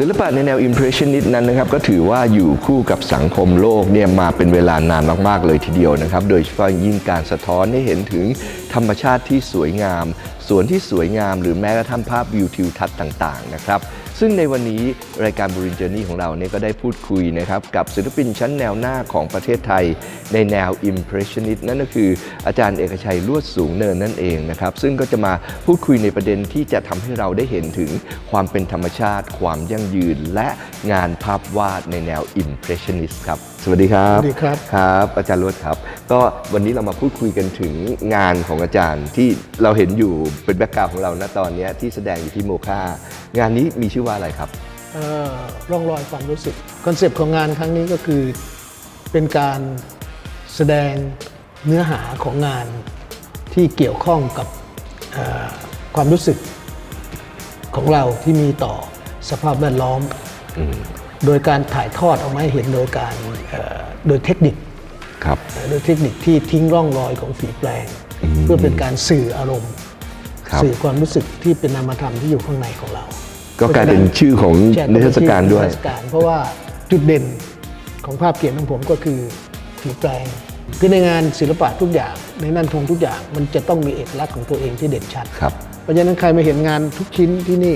ศิลปะในแนว Impressionist นั้นนะครับก็ถือว่าอยู่คู่กับสังคมโลกเนี่ยมาเป็นเวลานานมากๆเลยทีเดียวนะครับ โดยเฉพาะยิ่งการสะท้อนให้เห็นถึงธรรมชาติที่สวยงาม สวนที่สวยงาม หรือแม้กระทั่งภาพวิวทิวทัศน์ต่างๆนะครับ ซึ่งในวันนี้รายการบรินเจอร์นี่ของเราเนี่ยก็ได้พูดคุยนะครับกับศิลปินชั้นแนวหน้าของประเทศไทย ในแนว Impressionist นั่นก็คืออาจารย์เอกชัยลวดสูงเนินนั่นเองนะครับซึ่งก็จะมาพูดคุยในประเด็นที่จะทำให้เราได้เห็นถึงความเป็นธรรมชาติ ความยั่งยืน และงานภาพวาดในแนว Impressionist ครับสวัสดีครับสวัสดีครับครับ อาจารย์ลวดครับ ก็วันนี้เรามาพูดคุยกันถึงงานของอาจารย์ที่เราเห็นอยู่เป็นแบ็กกราวของเราณตอนเนี้ยที่แสดงอยู่ที่โมคา งานนี้มีชื่อว่าอะไรครับเอ่อร่องรอยความรู้สึก คอนเซปต์ของงานครั้งนี้ก็คือเป็นการแสดงเนื้อหาของงานที่เกี่ยวข้องกับเอ่อความรู้สึกของเราที่มีต่อสภาพแวดล้อม โดยการถ่ายทอดออกมาให้เห็นโดยการเอ่อโดยเทคนิคครับโดยเทคนิคที่ทิ้งร่องรอยของฝีแปลง เพื่อเป็นการสื่ออารมณ์ครับ สื่อความรู้สึกที่เป็นนามธรรมที่อยู่ข้างในของเรา ก็กลายเป็นชื่อของใช่นิทรรศการด้วยนิทรรศการ เพราะว่าจุดเด่นของภาพเขียนของผมก็คือฝีแปลงคือในงานศิลปะทุกอย่าง ในนั่นทงทุกอย่างมันจะต้องมีเอกลักษณ์ของตัวเองที่เด่นชัดครับเพราะฉะนั้นใครมาเห็นงานทุกชิ้นที่นี่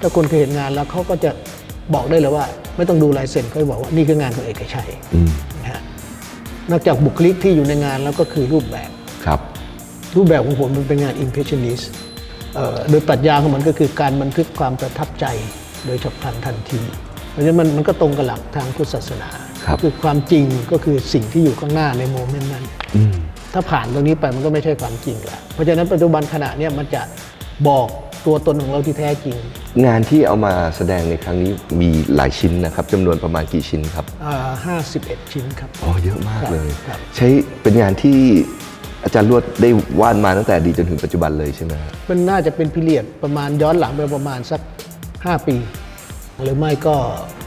ถ้าคนเคยเห็นงานแล้วเขาก็จะบอกได้เลยว่า ไม่ต้องดูลายเซ็นเขาจะบอกว่านี่คืองานของเอกชัยนะฮะนอกจากบุคลิกที่อยู่ในงานแล้วก็คือรูปแบบครับ รูปแบบของผมมันเป็นงาน impressionist เอ่อ โดยปรัชญาของมันก็คือการบันทึกความประทับใจโดยฉับพลันทันที เพราะฉะนั้นมันมันก็ตรงกับหลักทางพุทธศาสนาครับคือความจริงก็คือสิ่งที่อยู่ข้างหน้าในโมเมนต์นั้นถ้าผ่านตรงนี้ไปมันก็ไม่ใช่ความจริงแล้วเพราะฉะนั้นปัจจุบันขณะเนี้ยมันจะบอกตัวตนของเราที่แท้จริง งานที่เอามาแสดงในครั้งนี้มีหลายชิ้นนะครับจำนวนประมาณกี่ชิ้นครับอ่า51ชิ้นครับอ๋อเยอะมากเลยครับใช้เป็นงานที่ อาจารย์ลวดได้วาดมาตั้งแต่อดีตจนถึงปัจจุบันเลยใช่ไหมครับมันน่าจะเป็นพิเรียดประมาณย้อนหลังไปประมาณสัก 5 ปี หรือไม่ก็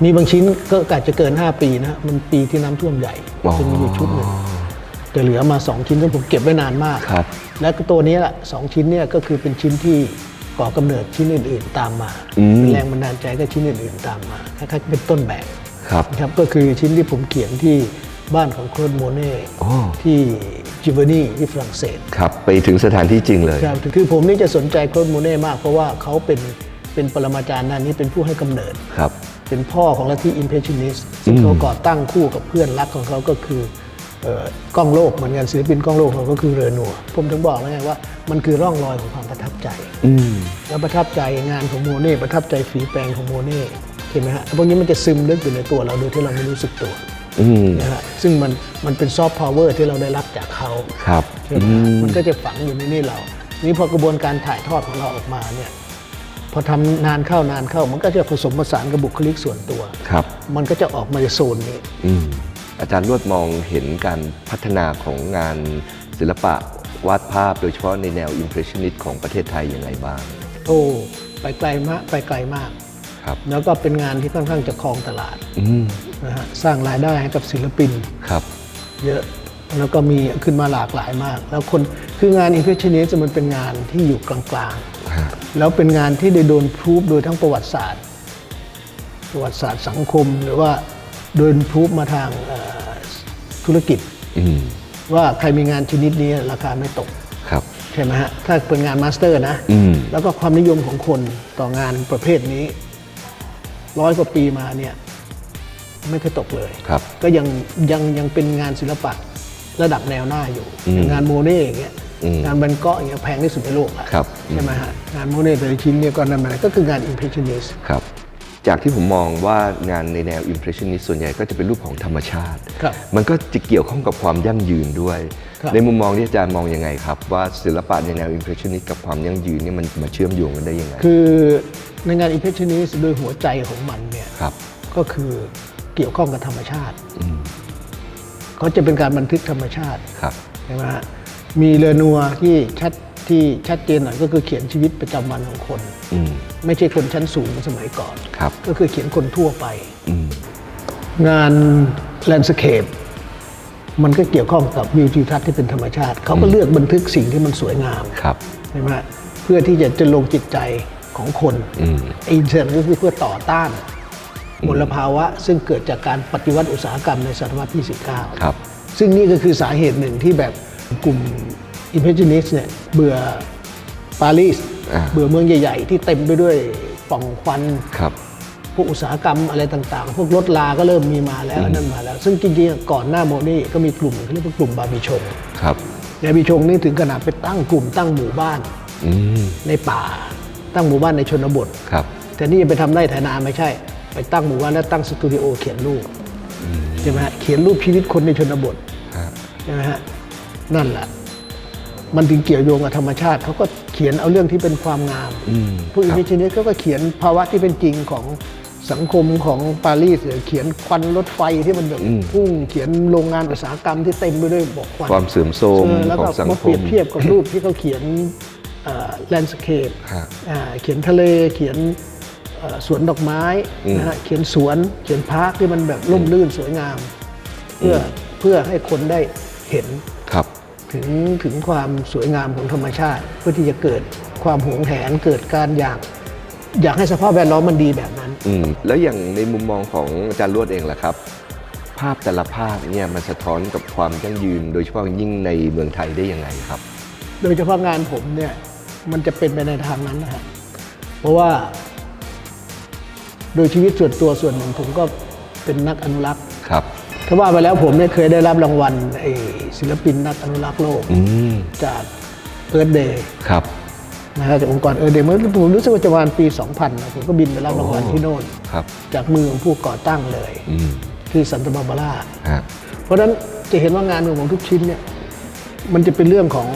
มีบางชิ้นก็อาจจะเกิน 5 ปีนะมันปีที่น้ำท่วมใหญ่อ๋อจะมีอยู่ชุดหนึ่งแต่เหลือมา 2 ชิ้นซึ่งผมเก็บไว้นานมาก ครับ และก็ตัวนี้แหละสองชิ้นเนี่ยก็คือเป็นชิ้นที่ก่อกำเนิดชิ้นอื่น ๆ ตามมาอืมเป็นแรงบันดาลใจก็ชิ้นอื่น ๆ ตามมาคล้ายๆเป็นต้นแบบครับนะครับก็คือชิ้นที่ผมเขียนที่บ้านของโคลดโมเน่อ๋อที่ จิวเวนีที่ฝรั่งเศสครับไปถึงสถานที่จริงเลยครับคือผมนี่จะสนใจโคลดโมเน่มากเพราะว่าเขาเป็นเป็นปรมาจารย์ด้านนี้เป็นผู้ให้กำเนิดครับเป็นพ่อของลัทธิอิมเพรสชันนิสต์ซึ่งเขาก่อตั้งคู่กับเพื่อนรักของเขาก็คือเอ่อกล้องโลกเหมือนกันศิลปินกล้องโลกเขาก็คือเรอนัวผมถึงบอกแล้วไงว่ามันคือร่องรอยของความประทับใจอืมแล้วประทับใจงานของโมเน่ประทับใจฝีแปลงของโมเน่เห็นไหมฮะพวกนี้มันจะซึมลึกอยู่ในตัวเราโดยที่เราไม่รู้สึกตัวอืม นะฮะซึ่งมันมันเป็นซอฟต์พาวเวอร์ที่เราได้รับจากเขาครับใช่ไหมฮะมันก็จะฝังอยู่ในนี่เรา นี่พอกระบวนการถ่ายทอดของเราออกมาเนี่ยพอทำนานเข้านานเข้า มันก็จะผสมผสานกับบุคลิกส่วนตัว ครับ มันก็จะออกมาในโซนนี้ อืมอาจารย์ลวดมองเห็นการพัฒนาของงานศิลปะวาดภาพโดยเฉพาะในแนว Impressionist ของประเทศไทยยังไงบ้าง โอ้ ไปไกลมากไปไกลมาก ครับแล้วก็เป็นงานที่ค่อนข้างจะครองตลาดอืมนะฮะสร้างรายได้ให้กับศิลปินครับ เยอะแล้วก็มีขึ้นมาหลากหลายมาก แล้วคนคืองาน impressionist มันเป็นงานที่อยู่กลางๆ แล้วเป็นงานที่ได้โดนพรูฟโดยทั้งประวัติศาสตร์ ประวัติศาสตร์สังคม หรือว่าโดนพรูฟมาทางเอ่อธุรกิจอืมว่าใครมีงานชนิดนี้ราคาไม่ตกครับใช่ไหมฮะถ้าเป็นงานมาสเตอร์นะอืมแล้วก็ความนิยมของคนต่องานประเภทนี้ ร้อยกว่าปีมาเนี่ยไม่เคยตกเลยครับก็ยังยังยังเป็นงานศิลปะระดับแนวหน้าอยู่อืมอย่างงานโมเน่อย่างเงี้ยอืมงานแบนเกาะอย่างเงี้ยแพงที่สุดในโลกอะครับใช่ไหมฮะงานโมเน่แต่ละชิ้นเนี่ยก็นั่นแหละก็คืองาน impressionist ครับจากที่ผมมองว่างานในแนว Impressionist ส่วนใหญ่ก็จะเป็นรูปของธรรมชาติครับมันก็จะเกี่ยวข้องกับความยั่งยืนด้วยครับในมุมมองที่อาจารย์มองยังไงครับ ว่าศิลปะในแนว Impressionist กับความยั่งยืนเนี่ยมันมาเชื่อมโยงกันได้ยังไง คือ ในงาน impressionist โดยหัวใจของมันเนี่ยครับ ก็คือเกี่ยวข้องกับธรรมชาติเขาจะเป็นการบันทึกธรรมชาติครับ ใช่ไหมฮะมีเรือนัวที่ชัดที่ชัดเจนหน่อยก็คือเขียนชีวิตประจำวันของคน อืมไม่ใช่คนชั้นสูงเหมือนสมัยก่อน ครับ ก็คือเขียนคนทั่วไป อืมงานแลนด์สเคปมันก็เกี่ยวข้องกับวิวทิวทัศน์ที่เป็นธรรมชาติ เขาก็เลือกบันทึกสิ่งที่มันสวยงามครับ ใช่ไหมฮะเพื่อที่จะจะลงจิตใจ ของคนอืมอินเทอร์ก็คือเพื่อต่อต้านมลภาวะ ซึ่งเกิดจากการปฏิวัติอุตสาหกรรมในศตวรรษที่ 19 ครับ ซึ่งนี่ก็คือสาเหตุหนึ่งที่แบบกลุ่มอิมเพรสชันนิสเนี่ยเบื่อปารีสอ่าเบื่อเมืองใหญ่ ๆ ที่เต็มไปด้วยปล่องควันครับพวกอุตสาหกรรมอะไรต่างๆ พวกรถลาก็เริ่มมีมาแล้วอันนั่นมาแล้ว ซึ่งจริงๆก่อนหน้าโมนี่ก็มีกลุ่มเขาเรียกว่ากลุ่มบาร์บีชงครับบาร์บีชงนี่ถึงขนาดไปตั้งกลุ่มตั้งหมู่บ้านอืมในป่า ตั้งหมู่บ้านในชนบทครับ แต่นี่ยังไปทำไร่ไถนาไม่ใช่ ไปตั้งหมู่บ้านแล้วตั้งสตูดิโอเขียนรูปใช่ไหมฮะเขียนรูปชีวิตคนในชนบทฮะใช่ไหมฮะนั่นแหละมันถึงเกี่ยวโยงกับธรรมชาติเขาก็เขียนเอาเรื่องที่เป็นความงามอืมผู้อินดิชนิสเขาก็เขียนภาวะที่เป็นจริงของสังคมของปารีสหรือเขียนควันรถไฟที่มันแบบอืมพุ่งเขียนโรงงานอุตสาหกรรมที่เต็มไปด้วยบอกควันความเสื่อมโทรมเออแล้วขอก็งสังมาคเปรียมบเทียบกับรูปที่เขาเขียน แลนด์สเคปฮะเขียนทะเลเขียนเอ่อสวนดอกไม้อืมนะฮะเขียนสวนเขียนพาร์คที่มันแบบร่มรื่นสวยงาม เพื่อเพื่อให้คนได้เห็นครับถึงถึงความสวยงามของธรรมชาติ เพื่อที่จะเกิดความหวงแหนเกิดการอยากอยากให้สภาพแวดล้อมมันดีแบบนั้นอืมแล้วอย่างในมุมมองของอาจารย์ลวดเองล่ะครับ ภาพแต่ละภาพเนี่ยมันสะท้อนกับความยั่งยืน โดยเฉพาะอย่างยิ่งในเมืองไทยได้ยังไงครับ โดยเฉพาะงานผมเนี่ย มันจะเป็นไปในทางนั้นนะฮะเพราะว่า โดยชีวิตส่วนตัวส่วนหนึ่งผมก็เป็นนักอนุรักษ์ครับถ้าว่าไปแล้วผมเนี่ยเคยได้รับรางวัลไอ้ศิลปินนักอนุรักษ์โลกอืมจากเอิร์ธเดย์ครับนะครับจากองค์กรเอิร์ธเดย์เมื่อผมรู้สึกว่าจะประมาณปี 2000นะผมก็บินไปรับรางวัลที่โน่นครับจากมือของผู้ก่อตั้งเลยอืมที่ซันตาบาบาร่าฮะเพราะฉะนั้นจะเห็นว่างานของผมทุกชิ้นเนี่ย มันจะเป็นเรื่องของ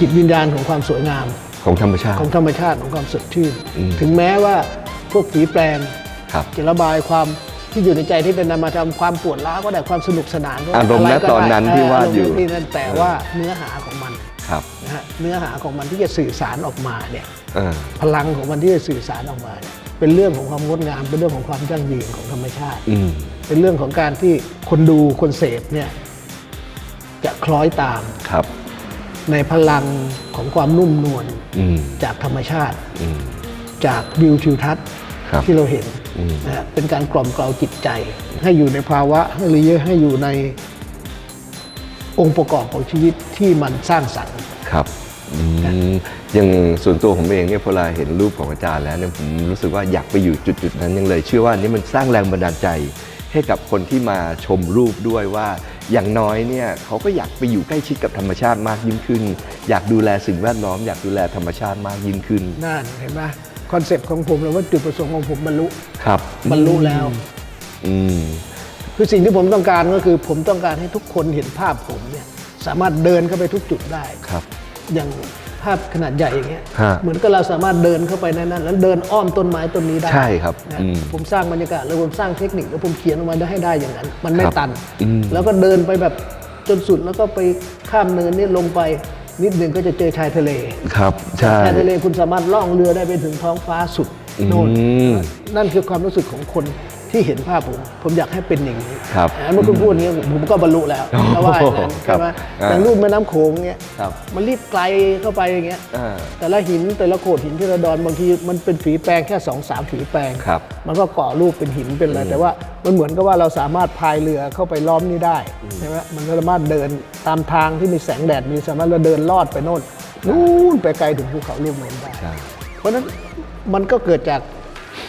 จิตวิญญาณของความสวยงามของธรรมชาติ ของธรรมชาติของความสดชื่น อืมถึงแม้ว่าพวกฝีแปลงครับจะระบายความที่อยู่ในใจที่เป็นนามธรรมความปวดร้าวก็ได้ความสนุกสนานก็ได้อารมณ์ณะไก็ตอนนั้นได้ที่วาดอยู่ รมณ์ที่นั่นแต่ว่าเนื้อหาของมันครับนะฮะเนื้อหาของมันที่จะสื่อสารออกมาเนี่ยอ่าพลังของมันที่จะสื่อสารออกมาเนี่ยเป็นเรื่องของความงดงาม เป็นเรื่องของความยั่งยืนของธรรมชาติ อืม เป็นเรื่องของการที่คนดูคนเสพเนี่ยจะคล้อยตาม ครับ ในพลังของความนุ่มนวลอืมจากธรรมชาติอืมจากวิวทิวทัศน์ครับที่เราเห็นอืมนะฮะเป็นการกล่อมเกลาจิตใจ ให้อยู่ในภาวะให้หรือให้อยู่ในองค์ประกอบของชีวิตที่มันสร้างสรรค์ครับอืมอย่างส่วนตัวผมเองเนี่ยพอเราเห็นรูปของอาจารย์แล้วเนี่ยผมรู้สึกว่าอยากไปอยู่จุดๆนั้นยังเลย เชื่อว่าอันนี้มันสร้างแรงบันดาลใจ ให้กับคนที่มาชมรูปด้วยว่าอย่างน้อยเนี่ยเขาก็อยากไปอยู่ใกล้ชิดกับธรรมชาติมากยิ่งขึ้น อยากดูแลสิ่งแวดล้อม อยากดูแลธรรมชาติมากยิ่งขึ้นนั่นเห็นไหมคอนเซปต์ของผมเลยว่าจุดประสงค์ของผมบรรลุครับบรรลุแล้วอืมคือสิ่งที่ผมต้องการก็คือผมต้องการให้ทุกคนเห็นภาพผมเนี่ยสามารถเดินเข้าไปทุกจุดได้ครับอย่างภาพขนาดใหญ่อย่างเงี้ยฮะเหมือนกับเราสามารถเดินเข้าไปในนั้น แล้วเดินอ้อมต้นไม้ต้นนี้ได้ใช่ครับนะอืมผมสร้างบรรยากาศแล้วผมสร้างเทคนิคแล้วผมเขียนออกมาได้ให้ได้อย่างนั้น มันไม่ครับตัน อืม แล้วก็เดินไปแบบจนสุดแล้วก็ไปข้ามเนินนี่ลงไปนิดหนึ่งก็จะเจอชายทะเล ครับ ใช่ ชายทะเลคุณสามารถล่องเรือได้ไปถึงท้องฟ้าสุดโน่นอืมนั่นคือความรู้สึกของคน ที่เห็นภาพผม ผมอยากให้เป็นอย่างนี้ครับอ่าเมื่อคุณพูดอย่างนี้ผมก็บรรลุแล้วโอ้โหเพราะว่าอย่างนั้นครัใช่บไหมอ่าอย่างรูปแม่น้ำโขงเงี้ยครับมันรีบไกลเข้าไปอย่างเงี้ยอ่าแต่ละหินแต่ละโขดหินที่ระดอนบางทีมันเป็นฝีแปลงแค่สองสามฝีแปลงครับมันก็ก่อรูปเป็นหินเป็นอะไรแต่ว่ามันเหมือนกับว่าเราสามารถพายเรือเข้าไปล้อมนี่ได้ใช่ไหมมันสามารถเดินตามทางที่มีแสงแดดมีสามารถเราเดินลอดไปโน่นนู่นไปไกลถึงภูเขาลูกนั้นได้ใช่เพราะฉะนั้นมันก็เกิดจาก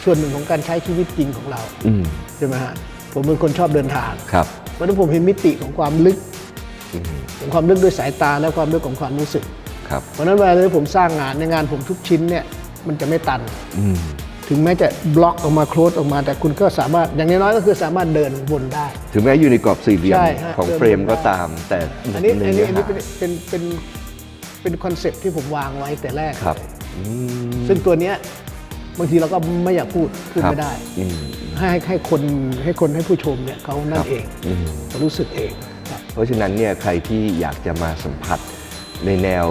ส่วนหนึ่งของการใช้ชีวิตจริงของเราอืมใช่ไหมฮะผมเป็นคนชอบเดินทางครับเพราะฉะนั้นผมเห็นมิติของความลึกอืมของความลึกด้วยสายตาและความลึกของความรู้สึกครับเพราะฉะนั้นเวลาที่ผมสร้างงานในงานผมทุกชิ้นเนี่ยมันจะไม่ตันอืมถึงแม้จะบล็อกออกมาโคลสออกมา แต่คุณก็สามารถอย่างน้อยๆก็คือสามารถเดินวนได้ ถึงแม้อยู่ในกรอบสี่เหลี่ยมใช่ฮะของเดินเฟรมก็ได้ตาม แต่อันนี้ใอันนี้อันนี้เเป็นเป็นเป็นเป็นคอนเซปต์ที่ผมวางไว้แต่แรกครับเลยอืมซึ่งตัวเนี้ย บางทีเราก็ไม่อยากพูดพูดครับไม่ได้ อืม ให้ให้คนให้คนให้ผู้ชมเนี่ยเขานั่ครันบเองอืมเขารู้สึกเองครับ เพราะฉะนั้นเนี่ยใครที่อยากจะมาสัมผัสในแนว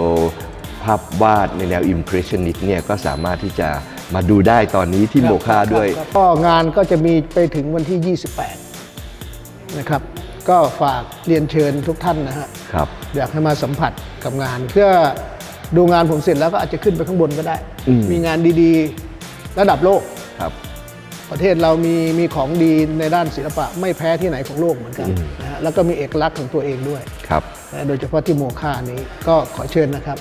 ภาพวาดในแนว Impressionist เนี่ยก็สามารถที่จะมาดูได้ตอนนี้ที่โมคาด้วย ครับก็งานก็จะมีไปถึงวันที่ 28 นะครับ ก็ฝากเรียนเชิญทุกท่านนะฮะ ครับ อยากให้มาสัมผัสกับงาน เพื่อดูงานผมเสร็จแล้วก็อาจจะขึ้นไปข้างบนก็ได้ อืมมีงานดีๆ ระดับโลก ครับ ประเทศเรามีมีของดีในด้านศิลปะไม่แพ้ที่ไหนของโลกเหมือนกันนะฮะแล้วก็มีเอกลักษณ์ของตัวเองด้วย ครับ นะโดยเฉพาะที่โมค่านี้ก็ขอเชิญนะครับ